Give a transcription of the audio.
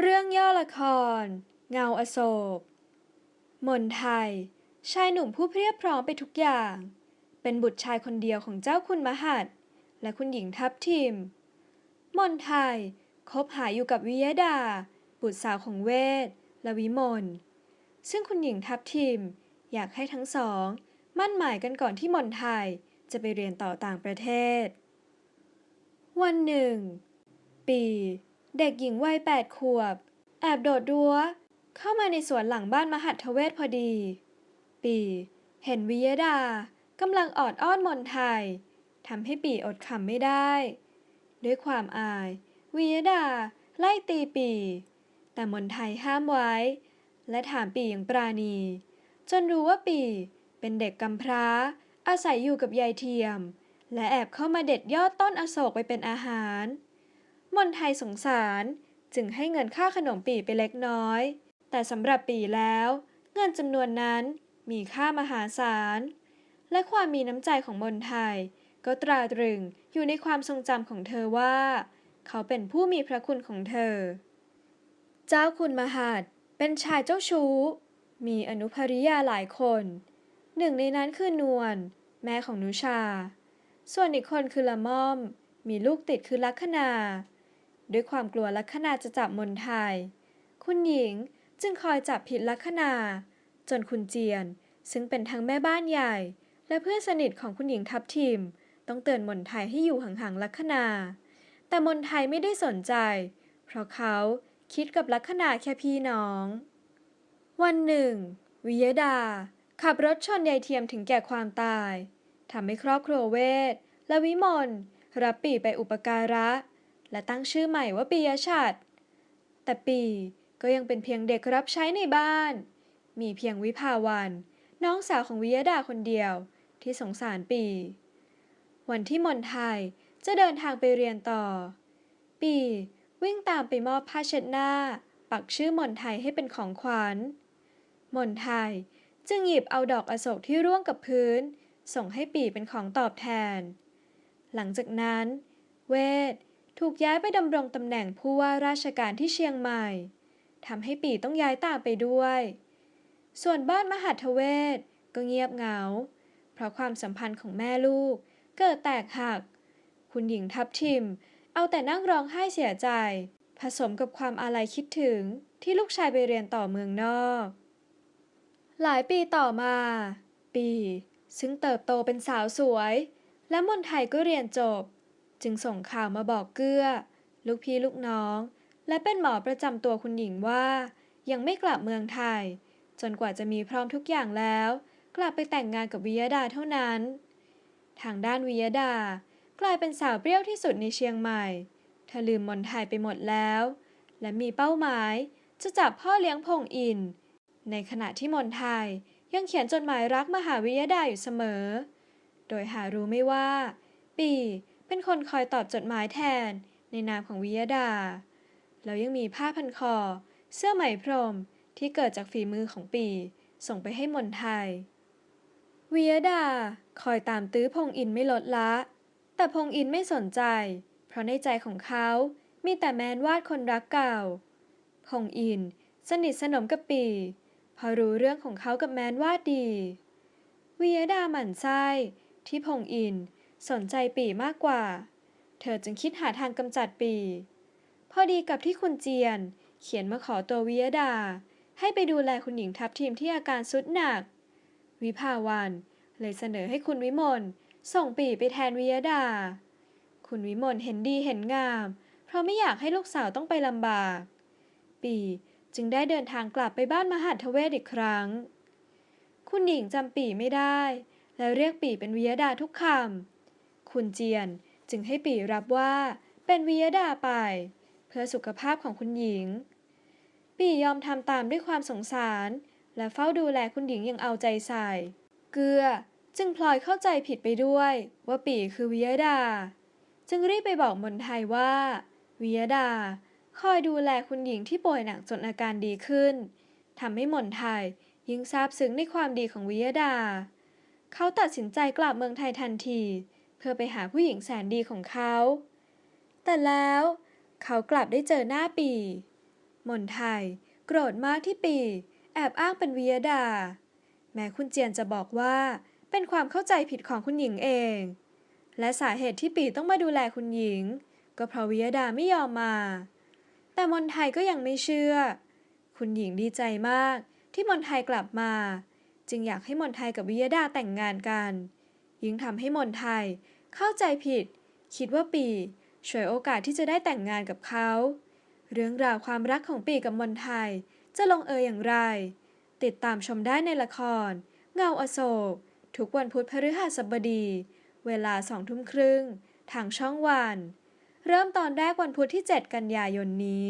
เรื่องย่อละคร เงาอโศกมนไทย ชายหนุ่มผู้เพรียบพร้อมไปทุกอย่าง เป็นบุตรชายคนเดียวของเจ้าคุณมหัดและคุณหญิงทัพทิม มนไทยคบหาอยู่กับวิยดา บุตรสาวของเวท และวิมล ซึ่งคุณหญิงทัพทิม อยากให้ทั้งสอง มั่นหมายกันก่อนที่มนไทยจะไปเรียนต่อต่างประเทศ วันหนึ่ง ปี เด็กหญิงวัยแปดขวบ แอบโดดรั้ว เข้ามาในสวนหลังบ้านมหัทเวศพอดี ปี เห็นวิยดากำลังออดอ้อนมนไทยทำให้ปีอดขำไม่ได้ ด้วยความอาย วิยดา ไล่ตีปี แต่มนไทยห้ามไว้ และถามปีอย่างปราณี จนรู้ว่าปีเป็นเด็กกำพร้า อาศัยอยู่กับยายเทียม และแอบเข้ามาเด็ดยอดต้นอโศกไปเป็นอาหาร มนไทยสงสารจึงให้เงินค่าขนมปีไปเล็กน้อย แต่สำหรับปีแล้ว เงินจำนวนนั้นมีค่ามหาศาล และความมีน้ำใจของมนไทย ก็ตราตรึงอยู่ในความทรงจำของเธอว่า เขาเป็นผู้มีพระคุณของเธอ เจ้าคุณมหัดเป็นชายเจ้าชู้ มีอนุภริยาหลายคน หนึ่งในนั้นคือนวลแม่ของนุชา ส่วนอีกคนคือละม่อม มีลูกติดคือลัคนา ด้วยความกลัวลัคนาจะจับมนไทยคุณหญิงจึงคอยจับผิดลัคนา จนคุณเจียน ซึ่งเป็นทั้งแม่บ้านใหญ่ และเพื่อนสนิทของคุณหญิงทับทิม ต้องเตือนมนไทยให้อยู่ห่างๆลัคนา แต่มนไทยไม่ได้สนใจ เพราะเขาคิดกับลัคนาแค่พี่น้อง วันหนึ่ง วิยดา ขับรถชนยายเทียมถึงแก่ความตายทำให้ครอบครัวเวทและวิมลรับปีไปอุปการะ และตั้งชื่อใหม่ว่าปียชัด แต่ปีก็ยังเป็นเพียงเด็กรับใช้ในบ้าน มีเพียงวิภาวันน้องสาวของวิยดาคนเดียวที่สงสารปี วันที่มนไทยจะเดินทางไปเรียนต่อ ปีวิ่งตามไปมอบผ้าเช็ดหน้า ปักชื่อมนไทยให้เป็นของขวัญมนไทยจึงหยิบเอาดอกอโศกที่ร่วงกับพื้น ส่งให้ปีเป็นของตอบแทน หลังจากนั้น เวท ถูกย้ายไปดำรงตำแหน่งผู้ว่าราชการที่เชียงใหม่ทำให้ปีต้องย้ายตามไปด้วย ส่วนบ้านมหัทเวศก็เงียบเหงา เพราะความสัมพันธ์ของแม่ลูกเกิดแตกหัก คุณหญิงทับทิม เอาแต่นั่งร้องไห้เสียใจ ผสมกับความอาลัยคิดถึงที่ลูกชายไปเรียนต่อเมืองนอก หลายปีต่อมา ปี ซึ่งเติบโตเป็นสาวสวย และมนไทยก็เรียนจบ จึงส่งข่าวมาบอกเกื้อ ลูกพี่ลูกน้อง และเป็นหมอประจำตัวคุณหญิงว่า ยังไม่กลับเมืองไทย จนกว่าจะมีพร้อมทุกอย่างแล้ว กลับไปแต่งงานกับวิยดาเท่านั้น ทางด้านวิยดากลายเป็นสาวเปรี้ยวที่สุดในเชียงใหม่เธอลืมมนไทยไปหมดแล้ว และมีเป้าหมายจะจับพ่อเลี้ยงพงอิน ในขณะที่มนไทยยังเขียนจดหมายรักมหาวิยดาอยู่เสมอ โดยหารู้ไม่ว่า ปี เป็นคนคอยตอบจดหมายแทน ในนามของวิยดา แล้วยังมีผ้าพันคอ เสื้อไหมพรมที่เกิดจากฝีมือของปี ส่งไปให้มนไทยวิยดา คอยตามตื้อพงอินไม่ลดละ แต่พงอินไม่สนใจ เพราะในใจของเขามีแต่แมนวาดคนรักเก่า พงอินสนิทสนมกับปี พอรู้เรื่องของเขากับแมนวาดดีวิยดาหมั่นไส้ที่พงอิน สนใจปีมากกว่า เธอจึงคิดหาทางกำจัดปีพอดีกับที่คุณเจียน เขียนมาขอตัววิยดา ให้ไปดูแลคุณหญิงทัพทีมที่อาการสุดหนัก วิภาวันเลยเสนอให้คุณวิมลส่งปีไปแทนวิยดา คุณวิมลเห็นดีเห็นงาม เพราะไม่อยากให้ลูกสาวต้องไปลำบาก ปีจึงได้เดินทางกลับไปบ้านมหาทเวศอีกครั้ง คุณหญิงจำปีไม่ได้ และเรียกปีเป็นวิยดาทุกคำ คุณเจียน จึงให้ปี่รับว่า เป็นวิยดาไป เพื่อสุขภาพของคุณหญิง ปี่ยอมทำตามด้วยความสงสาร และเฝ้าดูแลคุณหญิงอย่างเอาใจใส่ เกลือจึงพลอยเข้าใจผิดไปด้วย ว่าปี่คือวิยดา จึงรีบไปบอกมนไทยว่าวิยดา คอยดูแลคุณหญิงที่ป่วยหนักจนอาการดีขึ้นทำให้มนไทยยิ่งซาบซึ้งในความดีของวิยดา เขาตัดสินใจกลับเมืองไทยทันที พื่อไปหาผู้หญิงแสนดีของเขา แต่แล้วเขากลับได้เจอหน้าปีมนไทยโกรธมากที่ปีแอบอ้างเป็นวิยดา แม้คุณเจียนจะบอกว่าเป็นความเข้าใจผิดของคุณหญิงเอง และสาเหตุที่ปีต้องมาดูแลคุณหญิง ก็เพราะวิยดาไม่ยอมมา แต่มนไทยก็ยังไม่เชื่อ คุณหญิงดีใจมากที่มนไทยกลับมา จึงอยากให้มนไทยกับวิยดาแต่งงานกัน ยิ่งทำให้มนไทย เข้าใจผิด คิดว่าปีช่วยโอกาสที่จะได้แต่งงานกับเขา เรื่องราวความรักของปีกับมนไทยจะลงเอยอย่างไร ติดตามชมได้ในละคร เงาอโศก ทุกวันพุธพฤหัสบดี เวลาสองทุ่มครึ่ง ทางช่องวัน เริ่มตอนแรกวันพุธที่ 7 กันยายนนี้